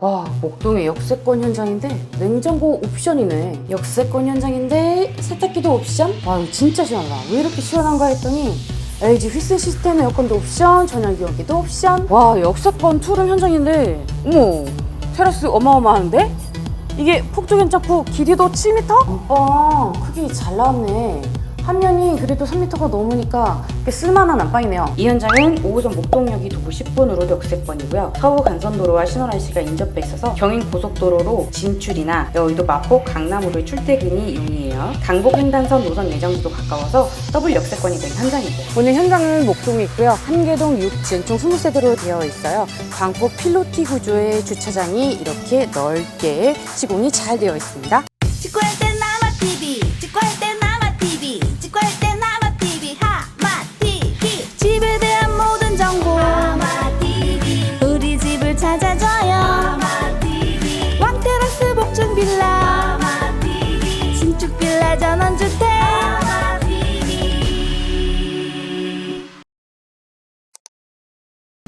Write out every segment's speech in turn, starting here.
와, 목동의 역세권 현장인데 냉장고 옵션이네. 역세권 현장인데 세탁기도 옵션? 와, 이거 진짜 시원하다. 왜 이렇게 시원한가 했더니 LG 휘스 시스템 에어컨도 옵션, 전열기용기도 옵션. 와, 역세권 투룸 현장인데 어머, 테라스 어마어마한데? 이게 폭조견 점프 길이도 7m? 어, 크기 잘 나왔네. 한 면이 그래도 3m가 넘으니까 꽤 쓸만한 안방이네요. 이 현장은 5호선 목동역이 도보 10분으로 역세권이고요. 서부 간선도로와 신호란시가 인접돼 있어서 경인 고속도로로 진출이나 여의도 마포 강남으로의 출퇴근이 용이해요. 강북 횡단선 노선 예정지도 가까워서 더블 역세권이 된 현장이고요. 오늘 현장은 목동에 있고요. 한계동 6층 총 20세대로 되어 있어요. 광폭 필로티 구조의 주차장이 이렇게 넓게 시공이 잘 되어 있습니다.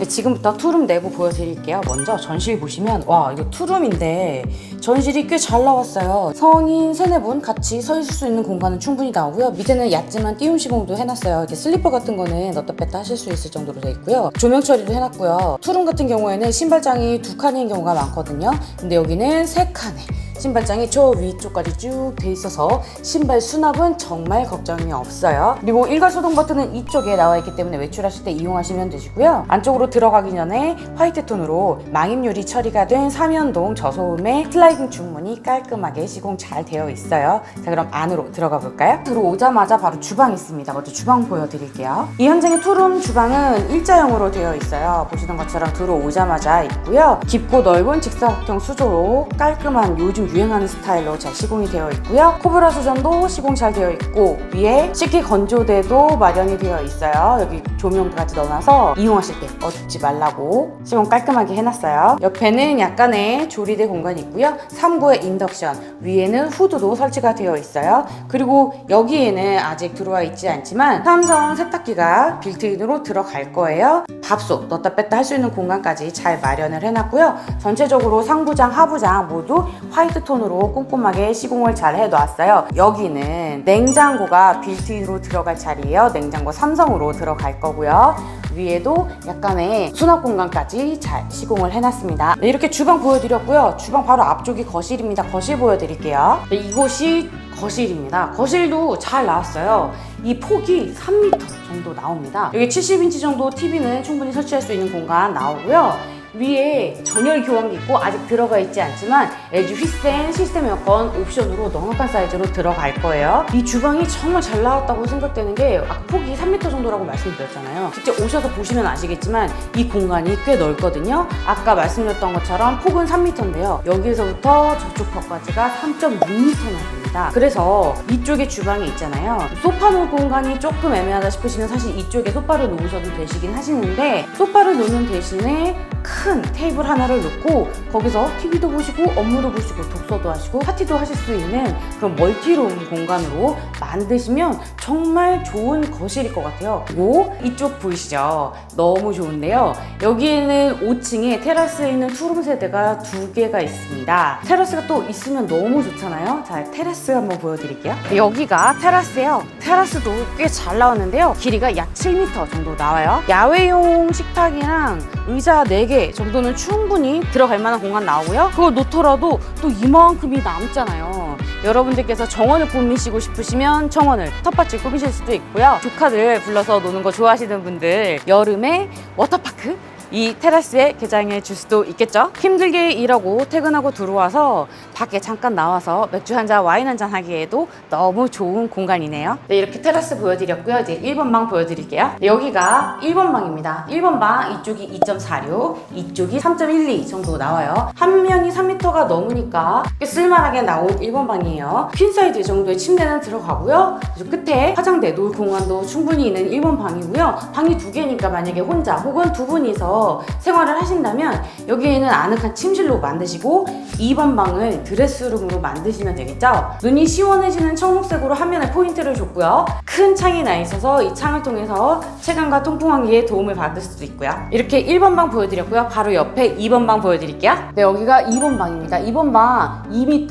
네, 지금부터 투룸 내부 보여드릴게요. 먼저 전실 보시면 와 이거 투룸인데 전실이 꽤 잘 나왔어요. 성인 세네 분 같이 서 있을 수 있는 공간은 충분히 나오고요. 밑에는 얕지만 띄움 시공도 해놨어요. 이렇게 슬리퍼 같은 거는 넣다 뺐다 하실 수 있을 정도로 돼 있고요. 조명 처리도 해놨고요. 투룸 같은 경우에는 신발장이 두 칸인 경우가 많거든요. 근데 여기는 세 칸에 신발장이 저 위쪽까지 쭉 돼 있어서 신발 수납은 정말 걱정이 없어요. 그리고 일괄 소동 버튼은 이쪽에 나와 있기 때문에 외출하실 때 이용하시면 되시고요. 안쪽으로 들어가기 전에 화이트 톤으로 망임유리 처리가 된 삼연동 저소음의 슬라이딩 중문이 깔끔하게 시공 잘 되어 있어요. 자 그럼 안으로 들어가 볼까요? 들어오자마자 바로 주방이 있습니다. 먼저 주방 보여드릴게요. 이 현장의 투룸 주방은 일자형으로 되어 있어요. 보시는 것처럼 들어오자마자 있고요. 깊고 넓은 직사각형 수조로 깔끔한 요즘 유행하는 스타일로 잘 시공이 되어 있고요. 코브라 수전도 시공 잘 되어 있고 위에 식기 건조대도 마련이 되어 있어요. 여기 조명까지 넣어놔서 이용하실 때 어둡지 말라고 시공 깔끔하게 해놨어요. 옆에는 약간의 조리대 공간이 있고요. 3구의 인덕션, 위에는 후드도 설치가 되어 있어요. 그리고 여기에는 아직 들어와 있지 않지만 삼성 세탁기가 빌트인으로 들어갈 거예요. 밥솥 넣었다 뺐다 할 수 있는 공간까지 잘 마련을 해놨고요. 전체적으로 상부장, 하부장 모두 화이트 톤으로 꼼꼼하게 시공을 잘 해놨어요. 여기는 냉장고가 빌트인으로 들어갈 자리예요. 냉장고 삼성으로 들어갈 거고요. 위에도 약간의 수납 공간까지 잘 시공을 해놨습니다. 네, 이렇게 주방 보여드렸고요. 주방 바로 앞쪽이 거실입니다. 거실 보여드릴게요. 네, 이곳이 거실입니다. 거실도 잘 나왔어요. 이 폭이 3m 정도 나옵니다. 여기 70인치 정도 TV는 충분히 설치할 수 있는 공간 나오고요. 위에 전열 교환기 있고 아직 들어가 있지 않지만 LG 휘센 시스템 에어컨 옵션으로 넉넉한 사이즈로 들어갈 거예요. 이 주방이 정말 잘 나왔다고 생각되는 게 아까 폭이 3m 정도라고 말씀드렸잖아요. 직접 오셔서 보시면 아시겠지만 이 공간이 꽤 넓거든요. 아까 말씀드렸던 것처럼 폭은 3m인데요. 여기서부터 저쪽 벽까지가 3.6m나 됩니다. 그래서 이쪽에 주방이 있잖아요. 소파 놓을 공간이 조금 애매하다 싶으시면 사실 이쪽에 소파를 놓으셔도 되시긴 하시는데 소파를 놓는 대신에 큰 테이블 하나를 놓고 거기서 TV도 보시고 업무도 보시고 독서도 하시고 파티도 하실 수 있는 그런 멀티룸 공간으로 만드시면 정말 좋은 거실일 것 같아요. 그리고 이쪽 보이시죠? 너무 좋은데요. 여기에는 5층에 테라스에 있는 투룸 세대가 두 개가 있습니다. 테라스가 또 있으면 너무 좋잖아요. 자, 테라스 한번 보여드릴게요. 여기가 테라스예요. 테라스도 꽤 잘 나왔는데요. 길이가 약 7m 정도 나와요. 야외용 식탁이랑 의자 4개 정도는 충분히 들어갈 만한 공간 나오고요. 그걸 놓더라도 또 이만큼이 남잖아요. 여러분들께서 정원을 꾸미시고 싶으시면 정원을 텃밭을 꾸미실 수도 있고요. 조카들 불러서 노는 거 좋아하시는 분들 여름에 워터파크 이 테라스에 개장해 줄 수도 있겠죠. 힘들게 일하고 퇴근하고 들어와서 밖에 잠깐 나와서 맥주 한 잔, 와인 한 잔 하기에도 너무 좋은 공간이네요. 네, 이렇게 테라스 보여드렸고요. 이제 1번 방 보여드릴게요. 네, 여기가 1번 방입니다. 1번 방 이쪽이 2.46, 이쪽이 3.12 정도 나와요. 한 면이 3m가 넘으니까 꽤 쓸만하게 나온 1번 방이에요. 퀸 사이즈 정도의 침대는 들어가고요. 끝에 화장대 놓을 공간도 충분히 있는 1번 방이고요. 방이 두 개니까 만약에 혼자 혹은 두 분이서 생활을 하신다면 여기에는 아늑한 침실로 만드시고 2번 방을 드레스룸으로 만드시면 되겠죠? 눈이 시원해지는 청록색으로 한 면에 포인트를 줬고요. 큰 창이 나 있어서 이 창을 통해서 체감과 통풍하기에 도움을 받을 수도 있고요. 이렇게 1번 방 보여드렸고요. 바로 옆에 2번 방 보여드릴게요. 네, 여기가 2번 방입니다. 2번 방 2m,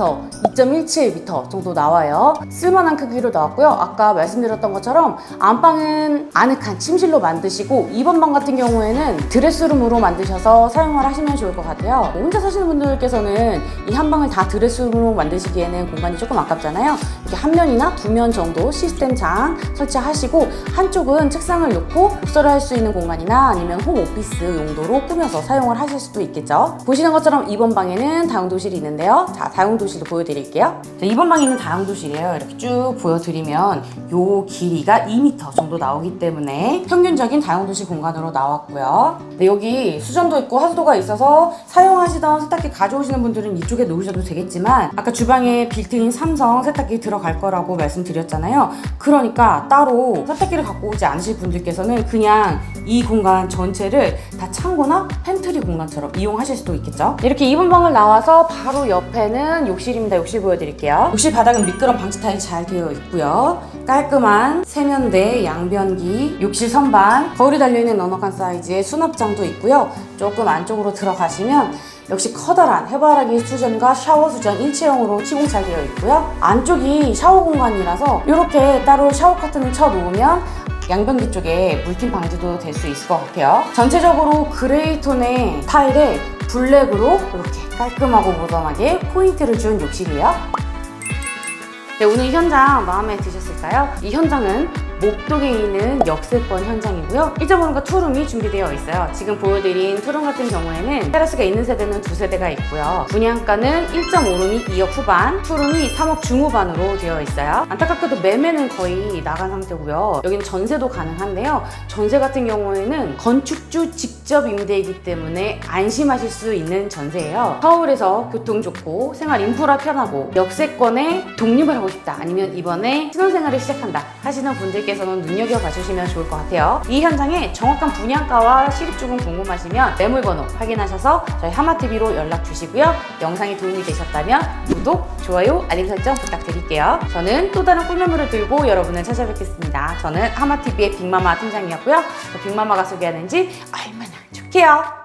2.17m 정도 나와요. 쓸만한 크기로 나왔고요. 아까 말씀드렸던 것처럼 안방은 아늑한 침실로 만드시고 2번 방 같은 경우에는 드레스 룸으로 만드셔서 사용을 하시면 좋을 것 같아요. 혼자 사시는 분들께서는 이 한 방을 다 드레스룸으로 만드시기에는 공간이 조금 아깝잖아요. 이렇게 한 면이나 두 면 정도 시스템 장 설치하시고 한쪽은 책상을 놓고 독서를 할 수 있는 공간이나 아니면 홈 오피스 용도로 꾸며서 사용을 하실 수도 있겠죠. 보시는 것처럼 2번 방에는 다용도실이 있는데요. 자, 다용도실도 보여드릴게요. 자, 2번 방에 있는 다용도실이에요. 이렇게 쭉 보여드리면 요 길이가 2m 정도 나오기 때문에 평균적인 다용도실 공간으로 나왔고요. 네, 여기 수전도 있고 하수도가 있어서 사용하시던 세탁기 가져오시는 분들은 이쪽에 놓으셔도 되겠지만 아까 주방에 빌트인 삼성 세탁기 들어갈 거라고 말씀드렸잖아요. 그러니까 따로 세탁기를 갖고 오지 않으실 분들께서는 그냥 이 공간 전체를 다 창고나 팬트리 공간처럼 이용하실 수도 있겠죠. 이렇게 2번 방을 나와서 바로 옆에는 욕실입니다. 욕실 보여드릴게요. 욕실 바닥은 미끄럼 방지 타일 잘 되어 있고요. 깔끔한 세면대, 양변기, 욕실 선반, 거울이 달려있는 넉넉한 사이즈의 수납장도 있고요. 조금 안쪽으로 들어가시면 역시 커다란 해바라기 수전과 샤워 수전 일체형으로 시공 잘 되어 있고요. 안쪽이 샤워 공간이라서 이렇게 따로 샤워 커튼을 쳐 놓으면 양변기 쪽에 물팀 방지도 될 수 있을 것 같아요. 전체적으로 그레이 톤의 타일에 블랙으로 이렇게 깔끔하고 모던하게 포인트를 준 욕실이에요. 네, 오늘 이 현장 마음에 드셨을까요? 이 현장은 목동에 있는 역세권 현장이고요. 1.5룸과 투룸이 준비되어 있어요. 지금 보여드린 투룸 같은 경우에는 테라스가 있는 세대는 두 세대가 있고요. 분양가는 1.5룸이 2억 후반, 투룸이 3억 중후반으로 되어 있어요. 안타깝게도 매매는 거의 나간 상태고요. 여기는 전세도 가능한데요. 전세 같은 경우에는 건축주 직접 임대이기 때문에 안심하실 수 있는 전세예요. 서울에서 교통 좋고 생활 인프라 편하고 역세권에 독립을 하고 싶다 아니면 이번에 신혼생활을 시작한다 하시는 분들께 서는 눈여겨봐 주시면 좋을 것 같아요. 이 현장에 정확한 분양가와 실입주금 궁금하시면 매물 번호 확인하셔서 저희 하마TV로 연락 주시고요. 영상이 도움이 되셨다면 구독, 좋아요, 알림 설정 부탁드릴게요. 저는 또 다른 꿀매물을 들고 여러분을 찾아뵙겠습니다. 저는 하마TV의 빅마마 팀장이었고요. 저 빅마마가 소개하는 집 얼마나 좋게요.